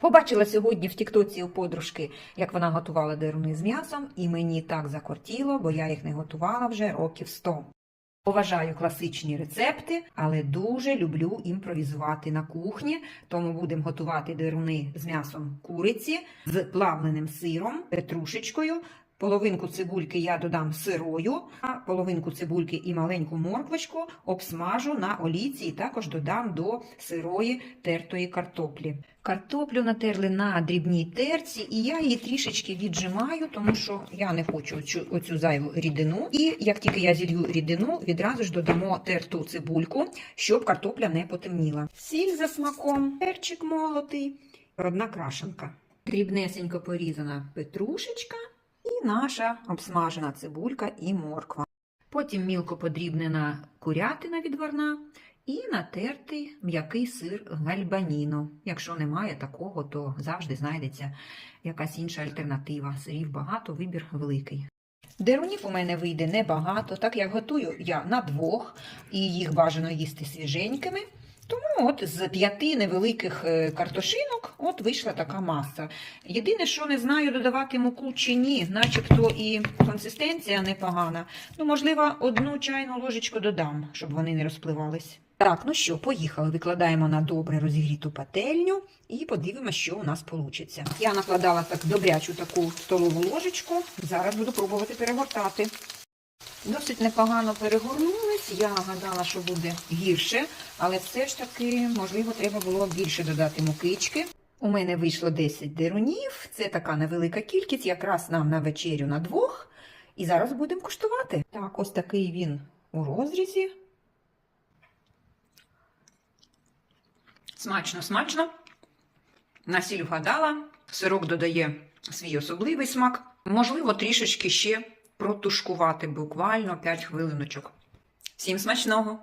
Побачила сьогодні в Тіктоці у подружки, як вона готувала деруни з м'ясом, і мені так закортіло, бо я їх не готувала вже років сто. Поважаю класичні рецепти, але дуже люблю імпровізувати на кухні, тому будемо готувати деруни з м'ясом куриці, з плавленим сиром, петрушечкою. Половинку цибульки я додам сирою, а половинку цибульки і маленьку морквочку обсмажу на олійці і також додам до сирої тертої картоплі. Картоплю натерли на дрібній терці, і я її трішечки віджимаю, тому що я не хочу оцю, оцю зайву рідину. І як тільки я зілью рідину, відразу ж додамо терту цибульку, щоб картопля не потемніла. Сіль за смаком, перчик молотий, родна крашенка. Дрібнесенько порізана петрушечка і наша обсмажена цибулька і морква. Потім мілко подрібнена курятина відварна і натертий м'який сир гальбаніно. Якщо немає такого, то завжди знайдеться якась інша альтернатива. Сирів багато, вибір великий. Дерунів у мене вийде небагато, так як готую я на двох, і їх бажано їсти свіженькими. Тому от з п'яти невеликих е, картошинок от вийшла така маса. Єдине, що не знаю, додавати муку чи ні, начебто і консистенція непогана. Ну, можливо, одну чайну ложечку додам, щоб вони не розпливались. Так, ну що, поїхали. Викладаємо на добре розігріту пательню і подивимося, що у нас вийде. Я накладала так добрячу таку столову ложечку. Зараз буду пробувати перегортати. Досить непогано перегорнулись. Я гадала, що буде гірше, але все ж таки, можливо, треба було більше додати мукички. У мене вийшло 10 дерунів. Це така невелика кількість, якраз нам на вечерю на двох. І зараз будемо куштувати. Так, ось такий він у розрізі. Смачно, смачно. На сіль вгадала. Сирок додає свій особливий смак. Можливо, трішечки ще протушкувати, буквально 5 хвилиночок. Всім смачного!